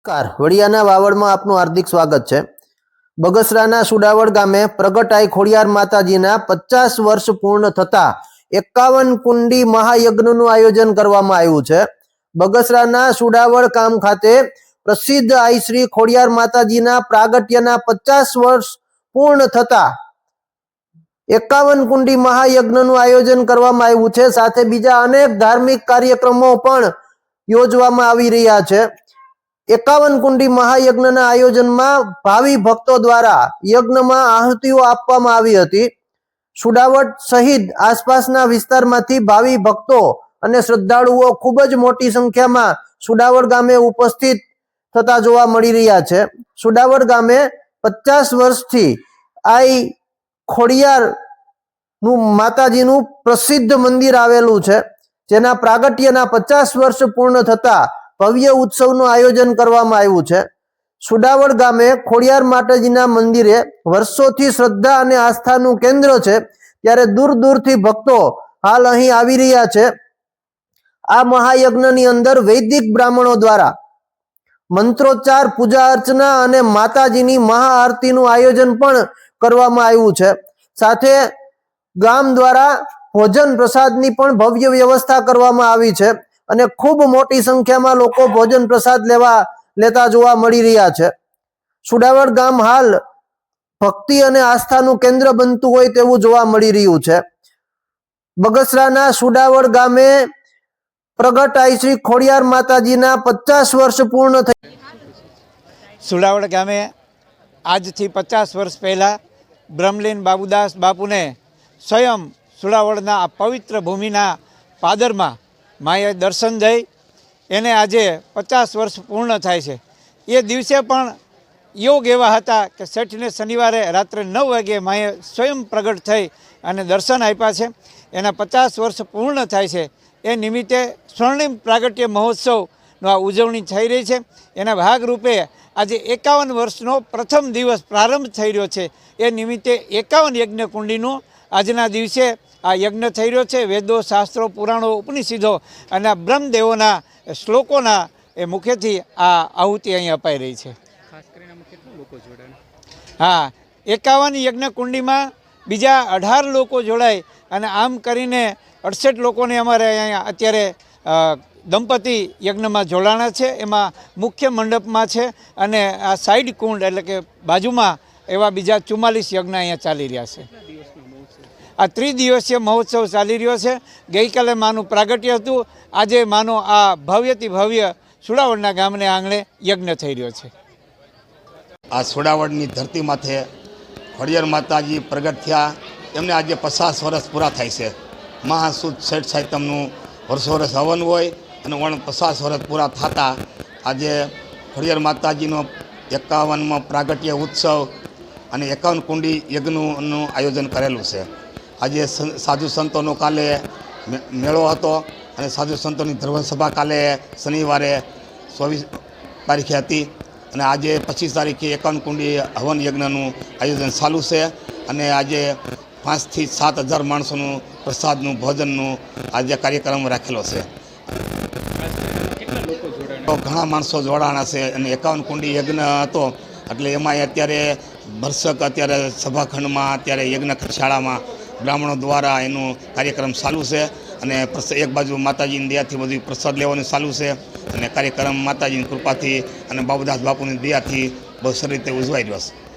નમસ્કાર. વડિયાના વાવડમાં આપનું હાર્દિક સ્વાગત છે. બગસરાના સુડાવડ ગામે પ્રગટાઈ ખોડિયાર માતાજીના પચાસ વર્ષ પૂર્ણ થતા એકાવન કુંડી મહાયજ્ઞનું આયોજન કરવામાં આવ્યું છે. બગસરાના સુડાવડ ગામ ખાતે પ્રસિદ્ધ આઈ શ્રી ખોડિયાર માતાજીના પ્રાગટ્યના પચાસ વર્ષ પૂર્ણ થતા એકાવન કુંડી મહાયજ્ઞનું આયોજન કરવામાં આવ્યું છે. સાથે બીજા અનેક ધાર્મિક કાર્યક્રમો પણ યોજવામાં આવી રહ્યા છે. એકાવન કુંડી મહાયજ્ઞના આયોજનમાં ભાવિ ભક્તો દ્વારા યજ્ઞમાં આહુતિઓ આપવામાં આવી હતી. સુડાવટ સહિત આસપાસના વિસ્તારમાંથી ભાવિ ભક્તો અને શ્રદ્ધાળુઓ ખૂબ જ મોટી સંખ્યામાં સુડાવડ ગામે ઉપસ્થિત થતા જોવા મળી રહ્યા છે. સુડાવડ ગામે પચાસ વર્ષથી આઈ ખોડિયાર નું માતાજીનું પ્રસિદ્ધ મંદિર આવેલું છે, જેના પ્રાગટ્યના પચાસ વર્ષ પૂર્ણ થતા ભવ્ય ઉત્સવનું આયોજન કરવામાં આવ્યું છે. સુડાવડ ગામે ખોડિયાર માતાજીના મંદિરે વર્ષોથી શ્રદ્ધા અને આસ્થાનું કેન્દ્ર છે. ત્યારે દૂર દૂરથી ભક્તો હાલ અહીં આવી રહ્યા છે. આ મહાયજ્ઞની અંદર વૈદિક બ્રાહ્મણો દ્વારા મંત્રોચ્ચાર, પૂજા અર્ચના અને માતાજીની મહાઆરતીનું આયોજન પણ કરવામાં આવ્યું છે. સાથે ગામ દ્વારા ભોજન પ્રસાદની પણ ભવ્ય વ્યવસ્થા કરવામાં આવી છે. અને ખૂબ મોટી સંખ્યામાં લોકો ભોજન પ્રસાદ લેવા, લેતા જોવા મળી રહ્યા છે. સુડાવડ ગામ હાલ ભક્તિ અને આસ્થાનું કેન્દ્ર બનતું હોય તેવું જોવા મળી રહ્યું છે. બગસરાના સુડાવડ ગામે પ્રગટ આઈ શ્રી ખોડિયાર માતાજીના પચાસ વર્ષ પૂર્ણ થઈ સુડાવડ ગામે આજથી પચાસ વર્ષ પહેલાં બ્રહ્મલીન બાબુદાસ બાપુને સ્વયં સુડાવડના આ પવિત્ર ભૂમિના પાદરમાં માએ દર્શન જઈ એને આજે પચાસ વર્ષ પૂર્ણ થાય છે. એ દિવસે પણ યોગ એવા હતા કે શેઠને શનિવારે રાત્રે નવ વાગે માએ સ્વયં પ્રગટ થઈ અને દર્શન આપ્યા છે. એના પચાસ વર્ષ પૂર્ણ થાય છે. એ નિમિત્તે સ્વર્ણિમ પ્રાગટ્ય મહોત્સવનો આ ઉજવણી થઈ રહી છે. એના ભાગરૂપે આજે એકાવન વર્ષનો પ્રથમ દિવસ પ્રારંભ થઈ રહ્યો છે. એ નિમિત્તે એકાવન યજ્ઞ કુંડીનું આજના દિવસે આ યજ્ઞ થઈ રહ્યો છે. વેદો શાસ્ત્રો પુરાણો ઉપનિષિદો અને આ બ્રહ્મદેવોના શ્લોકોના એ મુખેથી આ આહુતિ અહીં અપાઈ રહી છે. હા એકાવન યજ્ઞ કુંડીમાં બીજા અઢાર લોકો જોડાય અને આમ કરીને અડસઠ લોકોને અમારે અહીંયા અત્યારે દંપતી યજ્ઞમાં જોડાણા છે. એમાં મુખ્ય મંડપમાં છે અને આ સાઈડ કુંડ એટલે કે બાજુમાં એવા બીજા ચુમ્માલીસ યજ્ઞ અહીંયા ચાલી રહ્યા છે. આ ત્રિદિવસીય મહોત્સવ ચાલી રહ્યો છે. ગઈકાલે માનું પ્રાગટ્ય હતું. આજે માનો આ ભવ્યથી ભવ્ય સુડાવડના ગામને આંગણે યજ્ઞ થઈ રહ્યો છે. આ સુડાવડની ધરતી માથે ખોડિયાર માતાજી પ્રગટ થયા. એમને આજે પચાસ વર્ષ પૂરા થાય છે. મહાસુદ શેઠ સાહિત્યમનું વર્ષો વર્ષ હવન હોય અને વણ પચાસ વર્ષ પૂરા થતા આજે ખોડિયાર માતાજીનો એકાવનમાં પ્રાગટ્ય ઉત્સવ અને એકાવન કુંડી યજ્ઞનું આયોજન કરેલું છે. આજે સાધુ સંતોનો કાલે મેળો હતો અને સાધુ સંતોની ધર્મસભા કાલે શનિવારે ચોવીસ તારીખે હતી. અને આજે પચીસ તારીખે એકાવન કુંડી હવન યજ્ઞનું આયોજન ચાલુ છે. અને આજે પાંચથી સાત હજાર માણસોનું પ્રસાદનું, ભોજનનું આજે કાર્યક્રમ રાખેલો છે. ઘણા માણસો જોડાણા છે અને એકાવન કુંડી યજ્ઞ હતો. એટલે એમાં અત્યારે ભરસક અત્યારે સભાખંડમાં, અત્યારે યજ્ઞ શાળામાં બ્રાહ્મણો દ્વારા એનું કાર્યક્રમ ચાલુ છે અને એક બાજુ માતાજીની દયાથી બધું પ્રસાદ લેવાનું ચાલુ છે અને કાર્યક્રમ માતાજીની કૃપાથી અને બાબુદાસ બાપુની દયાથી બહુ સારી રીતે ઉજવાઈ રહ્યો છે.